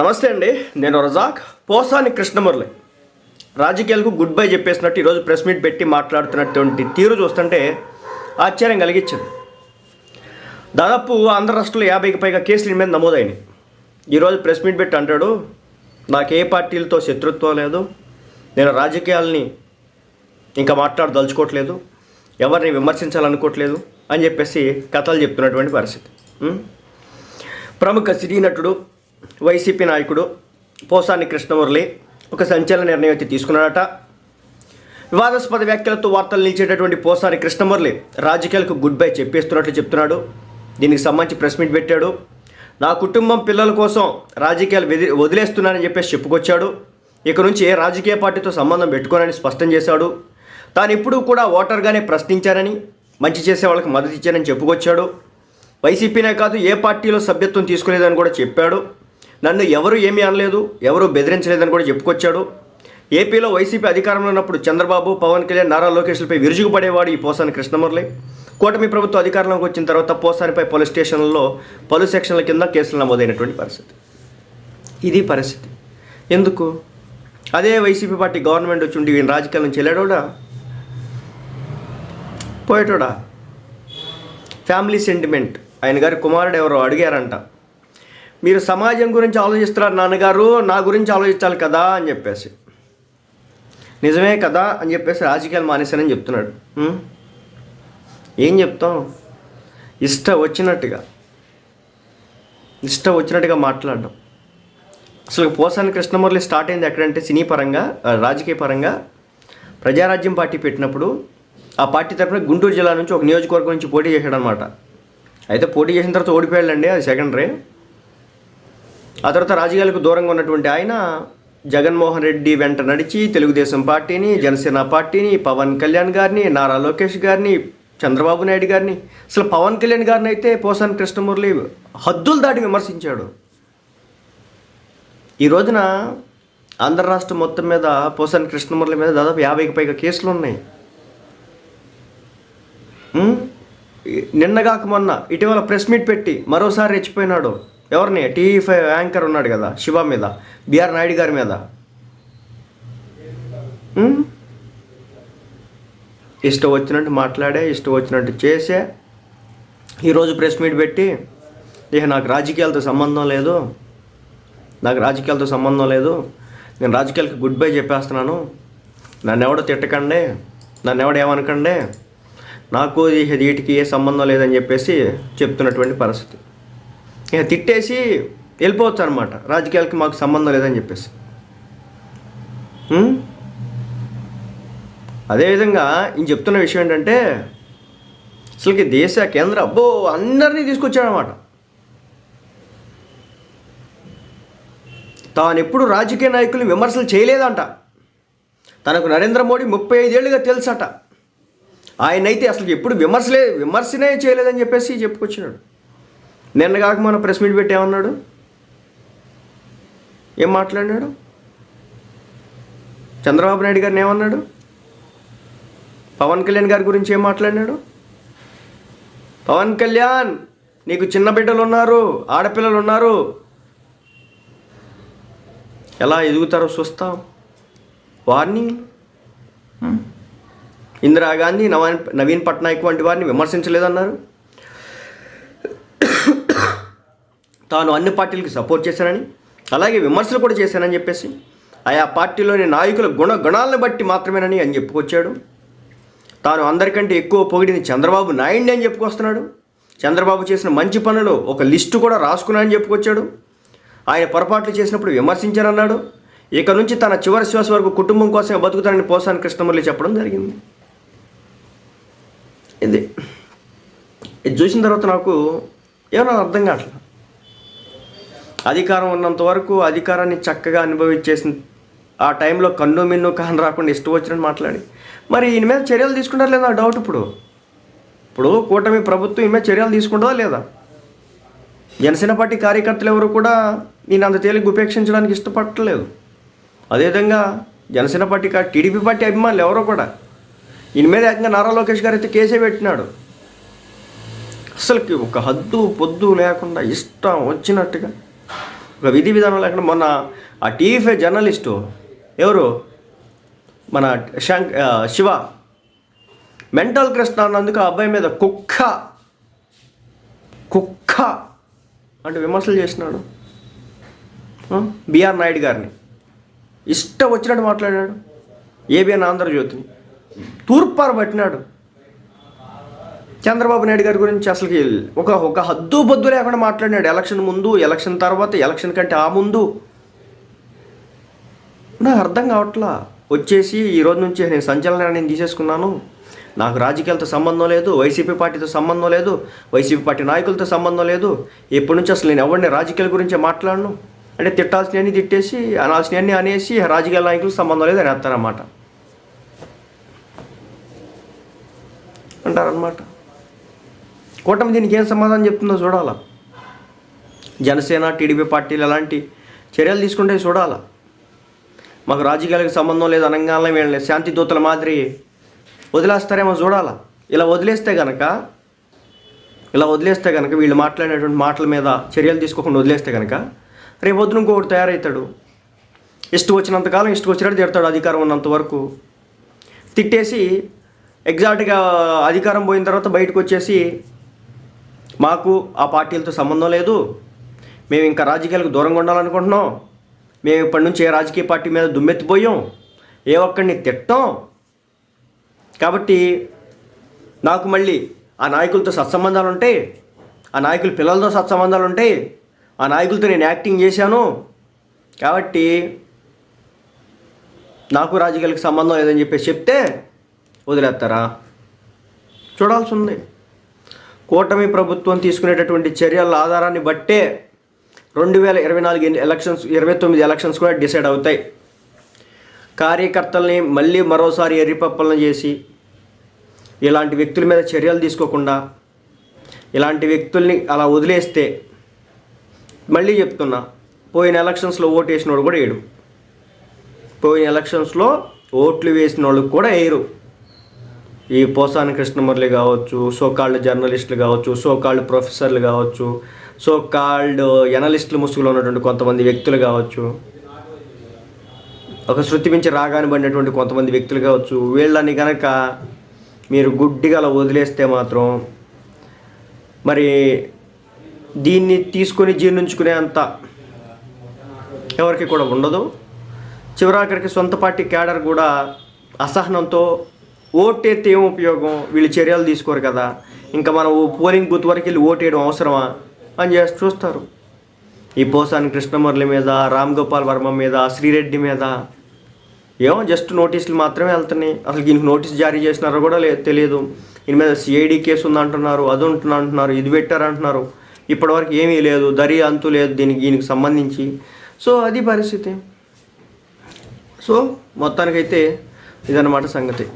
నమస్తే అండి నేను రజాక్ పోసాని కృష్ణమురళి. రాజకీయాలకు గుడ్ బై చెప్పేసినట్టు ఈరోజు ప్రెస్ మీట్ పెట్టి మాట్లాడుతున్నటువంటి తీరు చూస్తుంటే ఆశ్చర్యం కలిగించింది. దాదాపు ఆంధ్ర రాష్ట్రంలో యాభైకి పైగా కేసులు మీద నమోదైనాయి. ఈరోజు ప్రెస్ మీట్ పెట్టి అంటాడు నాకు ఏ పార్టీలతో శత్రుత్వం లేదు నేను రాజకీయాలని ఇంకా మాట్లాడదలుచుకోవట్లేదు ఎవరిని విమర్శించాలనుకోవట్లేదు అని చెప్పేసి కథలు చెప్తున్నటువంటి పరిస్థితి. ప్రముఖ సినీ నటుడు వైసీపీ నాయకుడు పోసాని కృష్ణమురళి ఒక సంచలన నిర్ణయం అయితే తీసుకున్నాడట. వివాదాస్పద వ్యాఖ్యలతో వార్తలు నిలిచేటటువంటి పోసాని కృష్ణమురళి రాజకీయాలకు గుడ్ బై చెప్పేస్తున్నట్లు చెప్తున్నాడు. దీనికి సంబంధించి ప్రెస్ మీట్ పెట్టాడు. నా కుటుంబం పిల్లల కోసం రాజకీయాలు వెది వదిలేస్తున్నానని చెప్పేసి చెప్పుకొచ్చాడు. ఇక నుంచి ఏ రాజకీయ పార్టీతో సంబంధం పెట్టుకోనని స్పష్టం చేశాడు. తాను ఎప్పుడూ కూడా ఓటర్గానే ప్రశ్నించానని మంచి చేసే వాళ్ళకి మద్దతు ఇచ్చానని చెప్పుకొచ్చాడు. వైసీపీనే కాదు ఏ పార్టీలో సభ్యత్వం తీసుకోలేదని కూడా చెప్పాడు. నన్ను ఎవరు ఏమీ అనలేదు ఎవరు బెదిరించలేదని కూడా చెప్పుకొచ్చాడు. ఏపీలో వైసీపీ అధికారంలో ఉన్నప్పుడు చంద్రబాబు పవన్ కళ్యాణ్ నారా లోకేష్లపై విరుచుకుపడేవాడు ఈ పోసాని కృష్ణమురళి. కూటమి ప్రభుత్వం అధికారంలోకి వచ్చిన తర్వాత పోసానిపై పోలీస్ స్టేషన్లలో పలు సెక్షన్ల కింద కేసులు నమోదైనటువంటి పరిస్థితి. ఇది పరిస్థితి. ఎందుకు? అదే వైసీపీ పార్టీ గవర్నమెంట్ వచ్చి ఉండి ఈయన రాజకీయాల నుంచి వెళ్ళాడోడా? పోయేటోడా? Family sentiment. ఆయన గారి కుమారుడు ఎవరో అడిగారంట. మీరు సమాజం గురించి ఆలోచిస్తున్నారు నాన్నగారు నా గురించి ఆలోచించాలి కదా అని చెప్పేసి. నిజమే కదా అని చెప్పేసి రాజకీయాలు మానేశానని చెప్తున్నాడు. ఏం చెప్తాం? ఇష్ట వచ్చినట్టుగా. ఇష్టం వచ్చినట్టుగా మాట్లాడడం. అసలు పోసాని కృష్ణమురళి స్టార్ట్ అయింది ఎక్కడంటే సినీ పరంగా రాజకీయ పరంగా. ప్రజారాజ్యం పార్టీ పెట్టినప్పుడు ఆ పార్టీ తరఫున గుంటూరు జిల్లా నుంచి ఒక నియోజకవర్గం నుంచి పోటీ చేశాడనమాట అయితే పోటీ చేసిన తర్వాత ఓడిపోయాడండి అది సెకండరీ ఆ తర్వాత రాజకీయాలకు దూరంగా ఉన్నటువంటి ఆయన జగన్మోహన్ రెడ్డి వెంట నడిచి తెలుగుదేశం పార్టీని జనసేన పార్టీని పవన్ కళ్యాణ్ గారిని నారా లోకేష్ గారిని చంద్రబాబు నాయుడు గారిని. అసలు పవన్ కళ్యాణ్ గారిని అయితే పోసాని కృష్ణమురళి హద్దులు దాటి విమర్శించాడు. ఈ రోజున ఆంధ్ర రాష్ట్రం మొత్తం మీద పోసాని కృష్ణమురళి మీద దాదాపు యాభైకి పైగా కేసులు ఉన్నాయి. నిన్నగాక మొన్న ఇటీవల ప్రెస్ మీట్ పెట్టి మరోసారి రెచ్చిపోయినాడు. ఎవరిని? టీవీ ఫైవ్ యాంకర్ ఉన్నాడు కదా శివ మీద బిఆర్ నాయుడు గారి మీద. ఇష్టం వచ్చినట్టు మాట్లాడే ఇష్టం వచ్చినట్టు చేసే. ఈరోజు ప్రెస్ మీట్ పెట్టి ఇక నాకు రాజకీయాలతో సంబంధం లేదు. నాకు రాజకీయాలతో సంబంధం లేదు. నేను రాజకీయాలకు గుడ్ బై చెప్పేస్తున్నాను. నన్ను ఎవడో తిట్టకండి. నన్ను ఎవడు ఏమనకండి. నాకు ఈ- వీటికి ఏ సంబంధం లేదని చెప్పేసి చెప్తున్నటువంటి పరిస్థితి. ఇక తిట్టేసి వెళ్ళిపోవచ్చు అనమాట రాజకీయాలకి మాకు సంబంధం లేదని చెప్పేసి. అదేవిధంగా ఈయన చెప్తున్న విషయం ఏంటంటే అసలుకి దేశ కేంద్ర అబ్బో అందరినీ తీసుకొచ్చాడనమాట తాను ఎప్పుడు రాజకీయ నాయకులు విమర్శలు చేయలేదంట. తనకు నరేంద్ర మోడీ ముప్పై ఐదేళ్ళుగా తెలుసట. ఆయనైతే అసలు ఎప్పుడు విమర్శలే విమర్శనే చేయలేదని చెప్పేసి చెప్పుకొచ్చినాడు. నిన్న కాక మన ప్రెస్ మీట్ పెట్టి ఏమన్నాడు? ఏం మాట్లాడినాడు చంద్రబాబు నాయుడు గారిని ఏమన్నాడు? పవన్ కళ్యాణ్ గారి గురించి ఏం మాట్లాడినాడు పవన్ కళ్యాణ్ నీకు చిన్న బిడ్డలు ఉన్నారు ఆడపిల్లలు ఉన్నారు. ఎలా ఎదుగుతారో చూస్తాం. వార్నింగ్? ఇందిరాగాంధీ నవీన్ నవీన్ పట్నాయక్ వంటి వారిని విమర్శించలేదన్నారు. తాను అన్ని పార్టీలకు సపోర్ట్ చేశానని అలాగే విమర్శలు కూడా చేశానని చెప్పేసి ఆయా పార్టీలోని నాయకుల గుణ గుణాలను బట్టి మాత్రమేనని అని చెప్పుకొచ్చాడు. తాను అందరికంటే ఎక్కువ పొగిడింది చంద్రబాబు నాయుడిని అని చెప్పుకొస్తున్నాడు. చంద్రబాబు చేసిన మంచి పనులు ఒక లిస్టు కూడా రాసుకున్నానని చెప్పుకొచ్చాడు. ఆయన పొరపాట్లు చేసినప్పుడు విమర్శించారన్నాడు ఇక నుంచి తన చివరి శ్వాస వరకు కుటుంబం కోసమే బతుకుతానని పోసాని కృష్ణమురళి చెప్పడం జరిగింది. ఇది ఇది చూసిన తర్వాత నాకు ఏమన్నా అర్థం కావట్లేదు అధికారం ఉన్నంత వరకు అధికారాన్ని చక్కగా అనుభవించేసిన ఆ టైంలో కన్ను మిన్ను కాని రాకుండా ఇష్టం వచ్చినట్టు మాట్లాడి. మరి ఈయన మీద చర్యలు తీసుకుంటారు లేదా డౌట్ ఇప్పుడు? ఇప్పుడు కూటమి ప్రభుత్వం ఈమె మీద చర్యలు తీసుకుంటుందా లేదా? జనసేన పార్టీ కార్యకర్తలు ఎవరు కూడా నేను అంత తేలిక ఉపేక్షించడానికి ఇష్టపడలేదు అదేవిధంగా జనసేన పార్టీ టీడీపీ పార్టీ అభిమానులు ఎవరో కూడా ఈయన మీద ఏకంగా నారా లోకేష్ గారు అయితే కేసే పెట్టినాడు. అసలుకి ఒక హద్దు పొద్దు లేకుండా ఇష్టం వచ్చినట్టుగా ఒక విధి విధానం లేకుండా మొన్న ఆ టీవీ జర్నలిస్టు ఎవరు? మన శంక్ శివ. మెంటల్ కృష్ణ అన్నందుకు ఆ అబ్బాయి మీద కుక్క కుక్క అంటే విమర్శలు చేసినాడు బిఆర్ నాయుడు గారిని. ఇష్టం వచ్చినట్టు మాట్లాడాడు. ఏబిఎన్ ఆంధ్రజ్యోతిని. తూర్పార పట్టినాడు. చంద్రబాబు నాయుడు గారి గురించి అసలుకి ఒక ఒక హద్దు బొద్దు లేకుండా మాట్లాడినాడు. ఎలక్షన్ ముందు ఎలక్షన్ తర్వాత ఎలక్షన్ కంటే ఆ ముందు. నాకు అర్థం కావట్లా? వచ్చేసి ఈ రోజు నుంచి నేను సంచలన నేను తీసేసుకున్నాను. నాకు రాజకీయాలతో సంబంధం లేదు వైసీపీ పార్టీతో సంబంధం లేదు వైసీపీ పార్టీ నాయకులతో సంబంధం లేదు. ఎప్పటి నుంచి అసలు నేను ఎవరిని రాజకీయాల గురించి మాట్లాడను? అంటే తిట్టాల్సినవన్నీ తిట్టేసి అనాల్సినవన్నీ అనేసి రాజకీయ నాయకులకు సంబంధం లేదు అని వేస్తారన్నమాట అంటారనమాట కూటమి దీనికి ఏం సమాధానం చెప్తుందో చూడాలా? జనసేన టీడీపీ పార్టీలు ఎలాంటి చర్యలు తీసుకుంటే చూడాలా? మాకు రాజకీయాలకు సంబంధం లేదు అనగానే వీళ్ళని శాంతి దూతల మాదిరి వదిలేస్తారేమో చూడాలా? ఇలా వదిలేస్తే కనుక ఇలా వదిలేస్తే కనుక వీళ్ళు మాట్లాడేటువంటి మాటల మీద చర్యలు తీసుకోకుండా వదిలేస్తే కనుక రేపు వద్దు ఇంకొకటి తయారవుతాడు ఇష్టం వచ్చినంతకాలం ఇష్టం వచ్చినట్టు తిడతాడు అధికారం ఉన్నంత వరకు. తిట్టేసి ఎగ్జాక్ట్గా అధికారం పోయిన తర్వాత బయటకు వచ్చేసి మాకు ఆ పార్టీలతో సంబంధం లేదు. మేము ఇంకా రాజకీయాలకు దూరంగా ఉండాలనుకుంటున్నాం. మేము ఇప్పటి నుంచి ఏ రాజకీయ పార్టీ మీద దుమ్మెత్తిపోయాం. ఏ ఒక్కడిని తిట్టాం. కాబట్టి నాకు మళ్ళీ ఆ నాయకులతో సత్సంబంధాలు ఉంటాయి. ఆ నాయకుల పిల్లలతో సత్సంబంధాలు ఉంటాయి. ఆ నాయకులతో నేను యాక్టింగ్ చేశాను. కాబట్టి నాకు రాజకీయాలకు సంబంధం లేదని చెప్పేసి చెప్తే వదిలేస్తారా? చూడాల్సి ఉంది. కూటమి ప్రభుత్వం తీసుకునేటటువంటి చర్యల ఆధారాన్ని బట్టే రెండు వేల ఇరవై నాలుగు ఎలక్షన్స్ ఇరవై తొమ్మిది ఎలక్షన్స్ కూడా డిసైడ్ అవుతాయి. కార్యకర్తల్ని మళ్ళీ మరోసారి ఎర్రిపప్పలను చేసి ఇలాంటి వ్యక్తుల మీద చర్యలు తీసుకోకుండా ఇలాంటి వ్యక్తుల్ని అలా వదిలేస్తే మళ్ళీ చెప్తున్నా పోయిన ఎలక్షన్స్లో ఓటు వేసినోడు కూడా వేయడు పోయిన ఎలక్షన్స్లో ఓట్లు వేసిన వాళ్ళకి కూడా వేయరు ఈ పోసాని కృష్ణమురళి కావచ్చు సో కాల్డ్ జర్నలిస్టులు కావచ్చు సో కాల్డ్ ప్రొఫెసర్లు కావచ్చు సో కాల్డ్ ఎనలిస్టులు ముసుగులో ఉన్నటువంటి కొంతమంది వ్యక్తులు కావచ్చు ఒక శృతి మించి రాగాని పడినటువంటి కొంతమంది వ్యక్తులు కావచ్చు వీళ్ళని కనుక మీరు గుడ్డిగా అలా వదిలేస్తే మాత్రం మరి దీన్ని తీసుకొని జీర్ణించుకునే అంత ఎవరికి కూడా ఉండదు. చివరాఖరికి సొంత పార్టీ క్యాడర్ కూడా అసహనంతో ఓటేస్తే ఏం ఉపయోగం? వీళ్ళు చర్యలు తీసుకోరు కదా. ఇంకా మనం పోలింగ్ బూత్ వరకు వెళ్ళి ఓటేయడం అవసరమా? అని చేసి చూస్తారు. ఈ పోసాని కృష్ణమురళి మీద రామ్ గోపాల్ వర్మ మీద శ్రీరెడ్డి మీద ఏమో జస్ట్ నోటీసులు మాత్రమే వెళ్తున్నాయి. అసలు దీనికి నోటీస్ జారీ చేసినారో కూడా లేదు తెలియదు. దీని మీద సిఐడి కేసు ఉందంటున్నారు అది ఉంటుంది అంటున్నారు ఇది పెట్టారంటున్నారు. ఇప్పటివరకు ఏమీ లేదు. దరి అంతు లేదు దీనికి దీనికి సంబంధించి. సో అది పరిస్థితి. సో మొత్తానికైతే ఇదన్నమాట సంగతి.